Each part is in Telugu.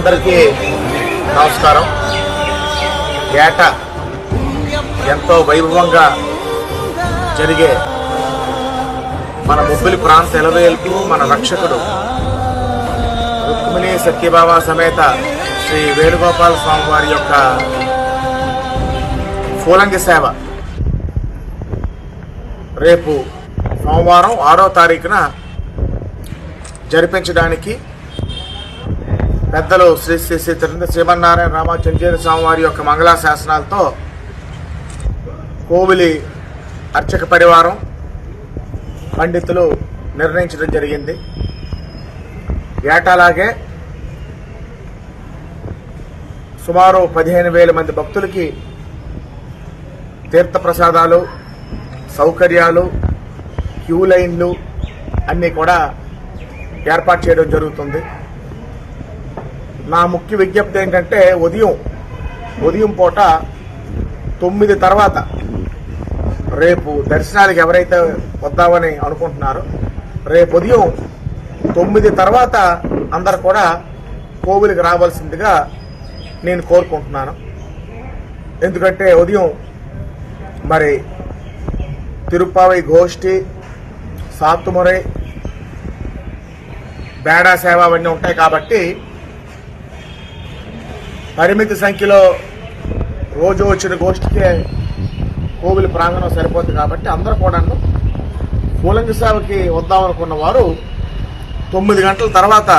అందరికీ నమస్కారం. ఏట ఎంతో వైభవంగా జరిగే మన ముబ్బిలి ప్రాంత ఎలవేల్పు మన రక్షకుడు రుక్మిణి సత్యబాబా సమేత శ్రీ వేణుగోపాల స్వామి వారి యొక్క పూలంగి సేవ. రేపు సోమవారం ఆరో తారీఖున జరిపించడానికి పెద్దలు శ్రీ శ్రీ శ్రీ తిరుమల శ్రీమన్నారాయణ రామచంద్ర స్వామి వారి యొక్క మంగళా శాసనాలతో కోవిలి అర్చక పరివారం పండితులు నిర్ణయించడం జరిగింది. ఏటాలాగే సుమారు పదిహేను వేల మంది భక్తులకి తీర్థప్రసాదాలు సౌకర్యాలు క్యూ లైన్లు అన్నీ కూడా ఏర్పాటు చేయడం జరుగుతుంది. నా ముఖ్య విజ్ఞప్తి ఏంటంటే ఉదయం ఉదయం పూట తొమ్మిది తర్వాత రేపు దర్శనానికి ఎవరైతే వద్దామని అనుకుంటున్నారో రేపు ఉదయం తొమ్మిది తర్వాత అందరు కూడా కోవిలికి రావాల్సిందిగా నేను కోరుకుంటున్నాను. ఎందుకంటే ఉదయం మరి తిరుప్పావై గోష్ఠి సాత్తుమురై బేడా సేవ అవన్నీ ఉంటాయి కాబట్టి పరిమిత సంఖ్యలో రోజు వచ్చిన గోష్ఠికే కోవిల ప్రాంగణం సరిపోతుంది కాబట్టి అందరూ కూడాను పూలంగి సేవకి వద్దామనుకున్న వారు తొమ్మిది గంటల తర్వాత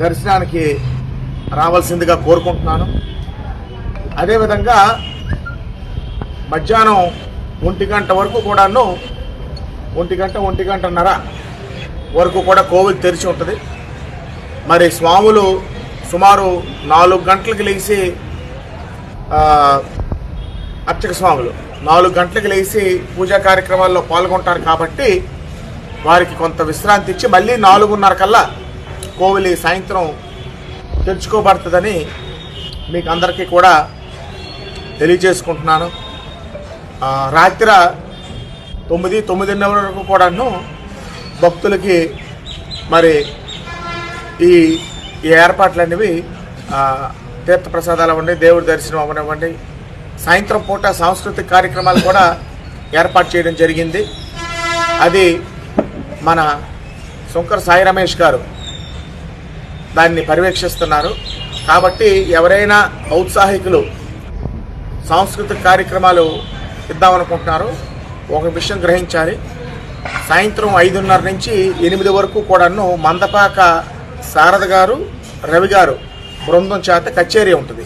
దర్శనానికి రావాల్సిందిగా కోరుకుంటున్నాను. అదేవిధంగా మధ్యాహ్నం ఒంటి గంట వరకు కూడాను ఒంటి గంట ఒంటి గంటన్నర వరకు కూడా కోవిల్ తెరిచి ఉంటుంది. మరి స్వాములు సుమారు నాలుగు గంటలకు లేచి అర్చక స్వాములు నాలుగు గంటలకు లేచి పూజా కార్యక్రమాల్లో పాల్గొంటారు కాబట్టి వారికి కొంత విశ్రాంతి ఇచ్చి మళ్ళీ నాలుగున్నర కల్లా కోవిలి సాయంత్రం తెరుచుకోబడుతుందని మీకు అందరికీ కూడా తెలియజేసుకుంటున్నాను. రాత్రి తొమ్మిది తొమ్మిదిన్నర వరకు కూడాను భక్తులకి మరి ఈ ఈ ఏర్పాట్లు అనేవి తీర్థప్రసాదాలు అవ్వండి దేవుడి దర్శనం అవ్వనివ్వండి సాయంత్రం పూట సాంస్కృతిక కార్యక్రమాలు కూడా ఏర్పాటు చేయడం జరిగింది. అది మన శంకర్ సాయి రమేష్ గారు దాన్ని పర్యవేక్షిస్తున్నారు. కాబట్టి ఎవరైనా ఔత్సాహికులు సాంస్కృతిక కార్యక్రమాలు ఇద్దామనుకుంటున్నారు ఒక విషయం గ్రహించాలి. సాయంత్రం ఐదున్నర నుంచి ఎనిమిది వరకు కూడాను మందపాక శారద గారు రవి గారు బృందం చేత కచేరీ ఉంటుంది.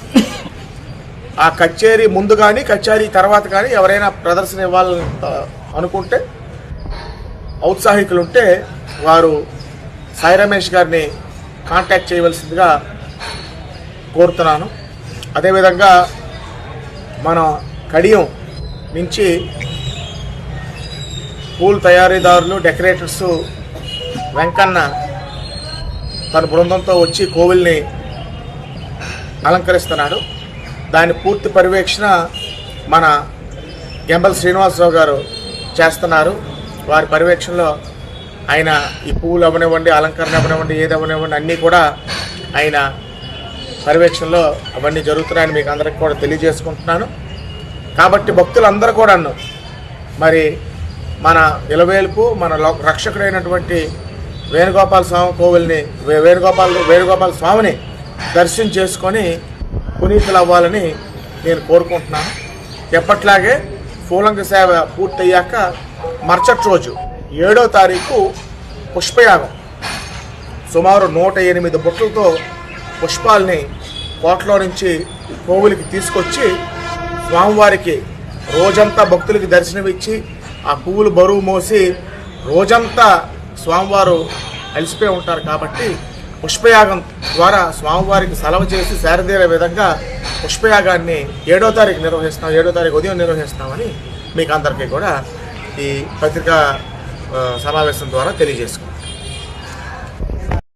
ఆ కచేరీ ముందు కానీ కచేరీ తర్వాత కానీ ఎవరైనా ప్రదర్శన ఇవ్వాలని అనుకుంటే ఔత్సాహికులు ఉంటే వారు సాయి రమేష్ గారిని కాంటాక్ట్ చేయవలసిందిగా కోరుతున్నాను. అదేవిధంగా మన కడియం నుంచి పూల్ తయారీదారులు డెకరేటర్స్ వెంకన్న తన బృందంతో వచ్చి కోవిల్ని అలంకరిస్తున్నాడు. దాని పూర్తి పర్యవేక్షణ మన గెంబల్ శ్రీనివాసరావు గారు చేస్తున్నారు. వారి పర్యవేక్షణలో ఆయన ఈ పువ్వులు అవనివ్వండి అలంకరణ అవనివ్వండి ఏది అవనివ్వండి అన్నీ కూడా ఆయన పర్యవేక్షణలో అవన్నీ జరుగుతున్నాయని మీకు అందరికి కూడా తెలియజేసుకుంటున్నాను. కాబట్టి భక్తులందరూ కూడాను మరి మన ఇలవేల్పు మన లో- రక్షకుడైనటువంటి వేణుగోపాల స్వామి కోవిల్ని వేణుగోపాల్ వేణుగోపాల స్వామిని దర్శనం చేసుకొని పునీతులు అవ్వాలని నేను కోరుకుంటున్నాను. ఎప్పట్లాగే పూలంక సేవ పూర్తయ్యాక మరుసటి రోజు ఏడో తారీఖు పుష్పయాగం. సుమారు నూట ఎనిమిది బుట్టలతో పుష్పాల్ని కోటలో నుంచి కోవిలికి తీసుకొచ్చి స్వామివారికి రోజంతా భక్తులకి దర్శనమిచ్చి ఆ పువ్వులు బరువు మోసి రోజంతా స్వామివారు అలసిపోయి ఉంటారు కాబట్టి పుష్పయాగం ద్వారా స్వామివారికి సెలవు చేసి శారదీర విధంగా పుష్పయాగాన్ని ఏడో తారీఖు నిర్వహిస్తాం ఏడో తారీఖు ఉదయం నిర్వహిస్తామని మీకు అందరికీ కూడా ఈ పత్రికా సమావేశం ద్వారా తెలియజేసుకుంటాం